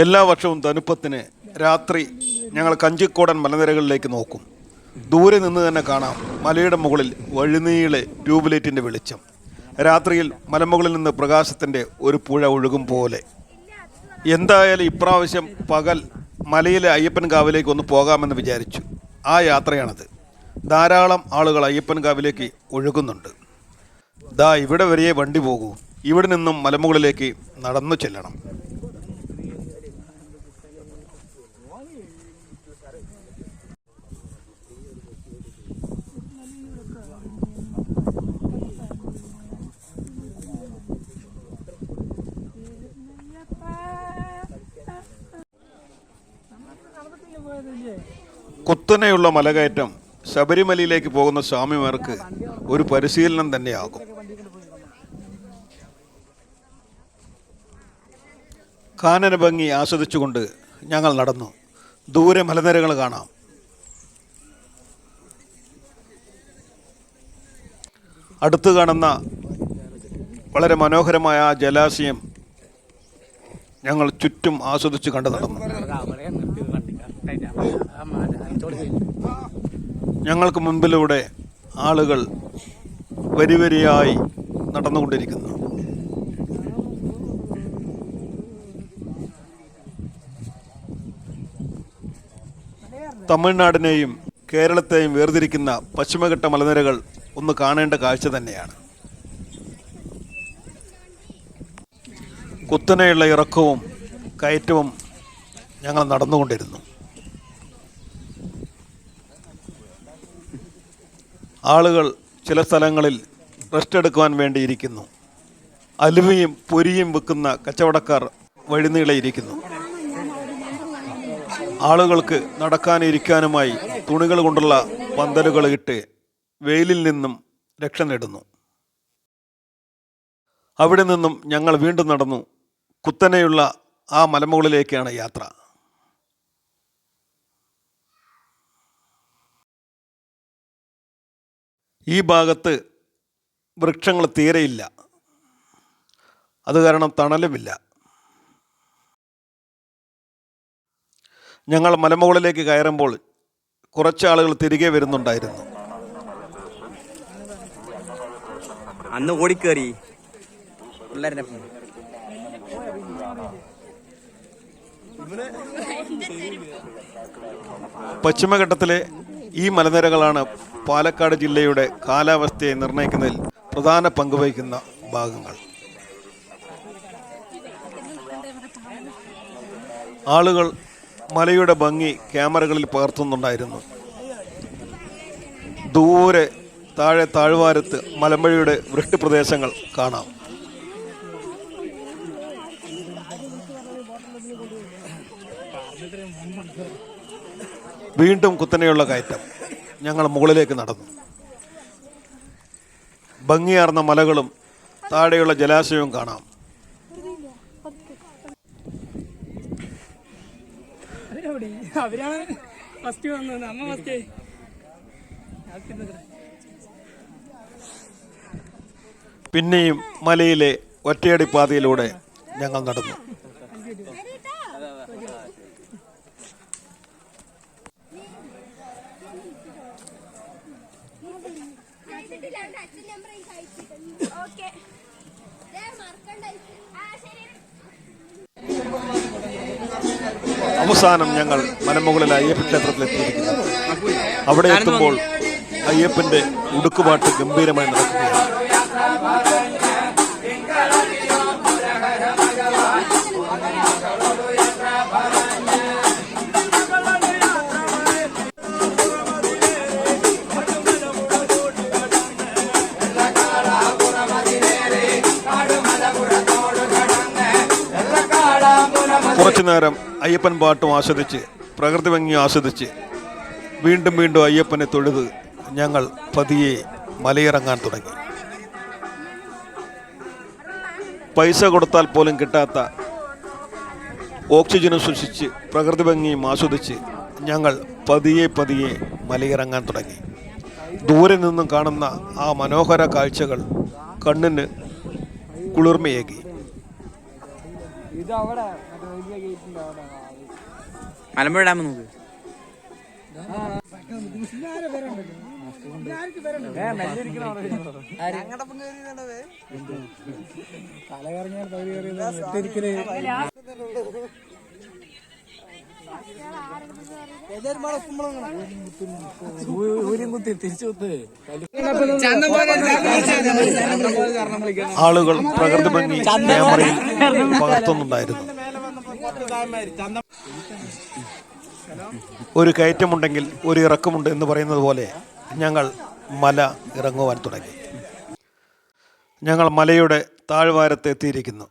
എല്ലാ വർഷവും തനുപ്പത്തിന് രാത്രി ഞങ്ങൾ കഞ്ചിക്കോടൻ മലനിരകളിലേക്ക് നോക്കും. ദൂരെ നിന്ന് തന്നെ കാണാം മലയുടെ മുകളിൽ വഴുനീളെ ട്യൂബ്ലൈറ്റിന്റെ വെളിച്ചം. രാത്രിയിൽ മലമുകളിൽ നിന്ന് പ്രകാശത്തിന്റെ ഒരു പുഴ ഒഴുകും പോലെ. എന്തായാലും ഇപ്രാവശ്യം പകൽ മലയിലെ അയ്യപ്പൻ കാവിലേക്ക് ഒന്ന് പോകാമെന്ന് വിചാരിച്ചു. ആ യാത്രയാണത്. ധാരാളം ആളുകൾ അയ്യപ്പൻ കാവിലേക്ക് ഒഴുകുന്നുണ്ട്. ദാ ഇവിടെ വരെയേ വണ്ടി പോകൂ. ഇവിടെ നിന്നും മലമുകളിലേക്ക് നടന്നു ചെല്ലണം. കുത്തനെയുള്ള മലകയറ്റം ശബരിമലയിലേക്ക് പോകുന്ന സ്വാമിമാർക്ക് ഒരു പരിശീലനം തന്നെയാകും. കാനന ഭംഗി ആസ്വദിച്ചുകൊണ്ട് ഞങ്ങൾ നടന്നു. ദൂരെ മലനിരകൾ കാണാം. അടുത്ത് കാണുന്ന വളരെ മനോഹരമായ ആ ജലാശയം ഞങ്ങൾ ചുറ്റും ആസ്വദിച്ച് കണ്ടു നടന്നു. ഞങ്ങൾക്ക് മുൻപിലൂടെ ആളുകൾ വരിവരിയായി നടന്നുകൊണ്ടിരിക്കുന്നു. തമിഴ്നാടിനെയും കേരളത്തെയും വേർതിരിക്കുന്ന പശ്ചിമഘട്ട മലനിരകൾ ഒന്ന് കാണേണ്ട കാഴ്ച തന്നെയാണ്. കുത്തനെയുള്ള ഇറക്കവും കയറ്റവും ഞങ്ങൾ നടന്നുകൊണ്ടിരുന്നു. ആളുകൾ ചില സ്ഥലങ്ങളിൽ റെസ്റ്റ് എടുക്കുവാൻ വേണ്ടിയിരിക്കുന്നു. അലുവയും പൊരിയും വെക്കുന്ന കച്ചവടക്കാർ വഴിനീളെ ഇരിക്കുന്നു. ആളുകൾക്ക് നടക്കാനിരിക്കാനുമായി തുണികൾ കൊണ്ടുള്ള പന്തലുകൾ ഇട്ട് വെയിലിൽ നിന്നും രക്ഷ നേടുന്നു. അവിടെ നിന്നും ഞങ്ങൾ വീണ്ടും നടന്നു. കുത്തനെയുള്ള ആ മലമുകളിലേക്കാണ് യാത്ര. ഈ ഭാഗത്ത് വൃക്ഷങ്ങൾ തീരെയില്ല. അത് കാരണം തണലുമില്ല. ഞങ്ങൾ മലമുകളിലേക്ക് കയറുമ്പോൾ കുറച്ച് ആളുകൾ തിരികെ വരുന്നുണ്ടായിരുന്നു. അന്ന് ഓടിക്കേറി. പിള്ളേരെ പശ്ചിമഘട്ടത്തിലെ ഈ മലനിരകളാണ് പാലക്കാട് ജില്ലയുടെ കാലാവസ്ഥയെ നിർണയിക്കുന്നതിൽ പ്രധാന പങ്കുവഹിക്കുന്ന ഭാഗങ്ങൾ. ആളുകൾ മലയുടെ ഭംഗി ക്യാമറകളിൽ പകർത്തുന്നുണ്ടായിരുന്നു. ദൂരെ താഴെ താഴ്വാരത്ത് മലമ്പഴയുടെ വൃഷ്ടിപ്രദേശങ്ങൾ കാണാം. വീണ്ടും കുത്തനെയുള്ള കയറ്റം. ഞങ്ങൾ മുകളിലേക്ക് നടന്നു. ഭംഗിയാർന്ന മലകളും താഴെയുള്ള ജലാശയവും കാണാം. അവരവിടെ അവരാണ് ഫസ്റ്റ് വന്നത്. അമ്മ ഫസ്റ്റ് പിന്നെയും മലയിലെ ഒറ്റയടി പാതയിലൂടെ ഞങ്ങൾ നടന്നു. ഓക്കെ മറക്കണ്ട. ആ ശരി. അവസാനം ഞങ്ങൾ മലമുകളിൽ അയ്യപ്പ ക്ഷേത്രത്തിൽ എത്തിയിരിക്കുന്നു. അവിടെ എത്തുമ്പോൾ അയ്യപ്പന്റെ ഉടുക്കുപാട്ട് ഗംഭീരമായി നടക്കുകയാണ്. കുറച്ചു നേരം അയ്യപ്പൻ പാട്ടും ആസ്വദിച്ച് പ്രകൃതി ഭംഗി ആസ്വദിച്ച് വീണ്ടും വീണ്ടും അയ്യപ്പനെ തൊഴുത് ഞങ്ങൾ പതിയെ മലയിറങ്ങാൻ തുടങ്ങി. പൈസ കൊടുത്താൽ പോലും കിട്ടാത്ത ഓക്സിജനും ശ്വസിച്ച് പ്രകൃതി ഭംഗിയും ആസ്വദിച്ച് ഞങ്ങൾ പതിയെ പതിയെ മലയിറങ്ങാൻ തുടങ്ങി. ദൂരെ നിന്നും കാണുന്ന ആ മനോഹര കാഴ്ചകൾ കണ്ണിന് കുളിർമയേകി. ഇത് അവിടെ വലിയ ഗേറ്റിന്റെ അവിടെ. മലമ്പുഴ ഡാം നോക്ക്. തല കറങ്ങിയാൽ പകുതി കയറിയത് ഊരും കുത്തി തിരിച്ചു കുത്ത് ആളുകൾ പ്രകൃതി ഭംഗി ക്യാമറയിൽ പകർത്തുന്നുണ്ടായിരുന്നു ഒരു കയറ്റമുണ്ടെങ്കിൽ ഒരു ഇറക്കമുണ്ട് എന്ന് പറയുന്നത് പോലെ ഞങ്ങൾ മല ഇറങ്ങുവാൻ തുടങ്ങി. ഞങ്ങൾ മലയുടെ താഴ്വാരത്ത് എത്തിയിരിക്കുന്നു.